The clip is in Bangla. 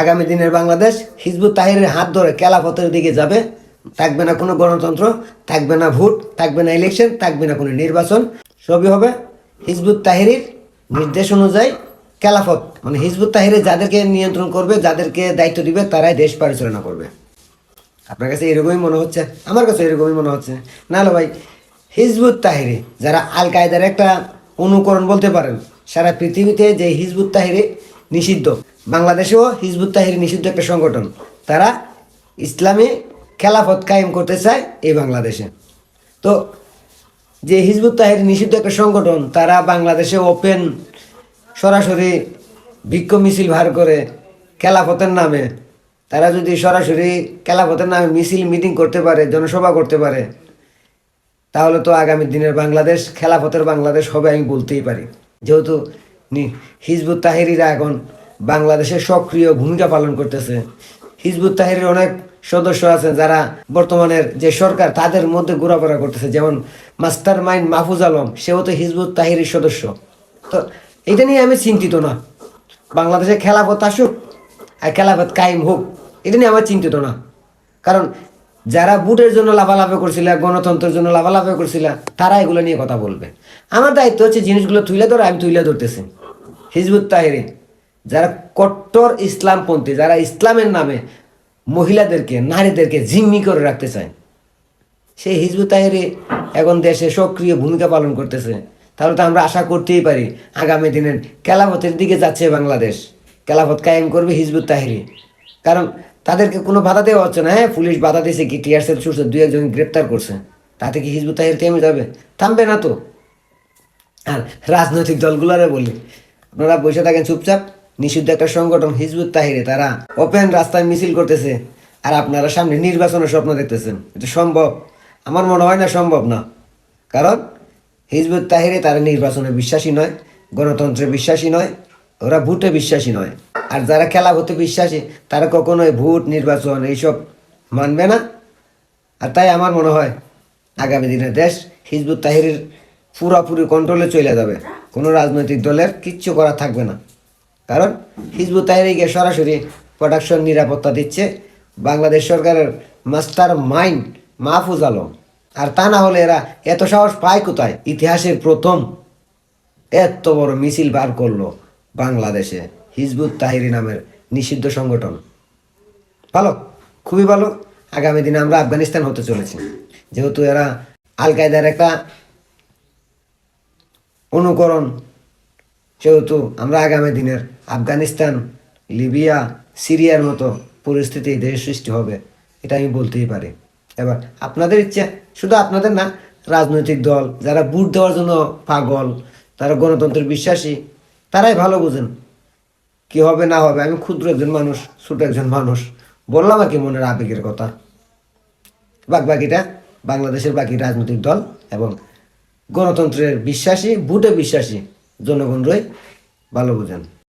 আগামী দিনের বাংলাদেশ হিজবুত তাহিরের হাত ধরে কেলাফতের দিকে যাবে। থাকবে না কোনো গণতন্ত্র, থাকবে না ভোট, থাকবে না ইলেকশন থাকবে না কোনো নির্বাচন। সবই হবে হিজবুত তাহিরের নির্দেশ অনুযায়ী কেলাফত মানে হিজবুত তাহিরে যাদেরকে নিয়ন্ত্রণ করবে, যাদেরকে দায়িত্ব দিবে, তারাই দেশ পরিচালনা করবে। আপনার কাছে এরকমই মনে হচ্ছে? আমার কাছে এরকমই মনে হচ্ছে। না হলে ভাই, হিজবুত তাহিরি, যারা আল কায়দার একটা অনুকরণ বলতে পারেন, সারা পৃথিবীতে যে হিজবুত তাহিরি নিষিদ্ধ। বাংলাদেশেও হিজবুত তাহিরি নিষিদ্ধ একটা সংগঠন। তারা ইসলামী খেলাফত কায়েম করতে চায় এই বাংলাদেশে। তো যে হিজবুত তাহির নিষিদ্ধ একটা সংগঠন, তারা বাংলাদেশে ওপেন, সরাসরি বিক্ষোভ মিছিল ভার করে খেলাফতের নামে, তারা যদি সরাসরি খেলাফতের নামে মিছিল মিটিং করতে পারে, জনসভা করতে পারে, তাহলে তো আগামী দিনের বাংলাদেশ, খেলাফতের বাংলাদেশ হবে আমি বলতেই পারি। যেহেতু হিজবুত তাহিরিরা এখন বাংলাদেশে সক্রিয় ভূমিকা পালন করতেছে। হিজবুত তাহিরের অনেক সদস্য আছেন যারা বর্তমানের যে সরকার, তাদের মধ্যে ঘোরাফেরা করতেছে। যেমন মাস্টার মাইন্ড মাহফুজ আলম, সেও তো হিজবুত তাহিরের সদস্য। তো এটা নিয়ে আমি চিন্তিত না। বাংলাদেশে খেলাফত আসুক আর খেলাফত কায়েম হোক, এটা নিয়ে আমার চিন্তিত না। কারণ যারা বুটের জন্য লাভালাভে করছিল, গণতন্ত্রের জন্য লাভালাভে করছিল, তারা এগুলো নিয়ে কথা বলবে। আমার দায়িত্ব হচ্ছে জিনিসগুলো তুলে ধরে, আমি তুলে ধরতেছি। হিজবুত তাহিরি। যারা কট্টর ইসলামপন্থী, যারা ইসলামের নামে মহিলাদেরকে, নারীদেরকে জিম্মি করে রাখতে চায়, সেই হিজবু তাহিরি এখন দেশে সক্রিয় ভূমিকা পালন করতেছে। তাহলে তো আমরা আশা করতেই পারি আগামী দিনের খেলাফতের দিকে যাচ্ছে বাংলাদেশ। খেলাফত কায়েম করবে হিজবুত তাহিরি। কারণ তাদেরকে কোনো বাধা দেওয়া হচ্ছে না হ্যাঁ পুলিশ বাধা দিয়েছে কি টিয়ার সেল ছুটছে দুই একজন গ্রেপ্তার করছে। তাতে কি হিজবুত তাহির থেমে যাবে? থামবে না তো। আর রাজনৈতিক দলগুলোরে বলি, আপনারা বসে থাকেন চুপচাপ। নিষিদ্ধ একটা সংগঠন হিজবুত তাহিরে, তারা ওপেন রাস্তায় মিছিল করতেছে। আর আপনারা সামনে নির্বাচনের স্বপ্ন দেখতেছেন। এটা সম্ভব? আমার মনে হয় না সম্ভব না। কারণ হিজবুত তাহিরে তারা নির্বাচনে বিশ্বাসী নয়, গণতন্ত্রে বিশ্বাসী নয়, ওরা ভোটে বিশ্বাসী নয়। আর যারা খেলা হতে বিশ্বাসী, তারা কখনোই ভোট, নির্বাচন এইসব মানবে না। আর তাই আমার মনে হয়, আগামী দিনে দেশ হিজবুত তাহিরের পুরোপুরি কন্ট্রোলে চলে যাবে। কোনো রাজনৈতিক দলের কিচ্ছু করা থাকবে না। কারণ হিজবুত তাহিরিকে সরাসরি প্রোডাকশন নিরাপত্তা দিচ্ছে বাংলাদেশ সরকারের মাস্টার মাইন্ড মাহফুজ আলম। আর তা না হলে এরা এত সাহস পায় কোথায়? ইতিহাসের প্রথম এত বড় মিছিল বার করল বাংলাদেশে হিজবুত তাহিরি নামের নিষিদ্ধ সংগঠন। ভালো, খুবই ভালো। আগামী দিনে আমরা আফগানিস্তান হতে চলেছি। যেহেতু এরা আল কায়দার একটা অনুকরণ সেহেতু আমরা আগামী দিনের আফগানিস্তান, লিবিয়া, সিরিয়ার মতো পরিস্থিতি দেশে সৃষ্টি হবে, এটা আমি বলতেই পারি। এবার আপনাদের ইচ্ছা, শুধু আপনাদের না, রাজনৈতিক দল, যারা বুট দেওয়ার জন্য পাগল, তারা গণতন্ত্রের বিশ্বাসী, তারাই ভালো বুঝেন। কি হবে, না হবে, আমি ক্ষুদ্র একজন মানুষ, ছোট একজন মানুষ, বললাম আর কি মনের আবেগের কথা। বাক বাকিটা বাংলাদেশের বাকি রাজনৈতিক দল এবং গণতন্ত্রের বিশ্বাসী বুটে বিশ্বাসী জনগণরাই ভালো বুঝেন।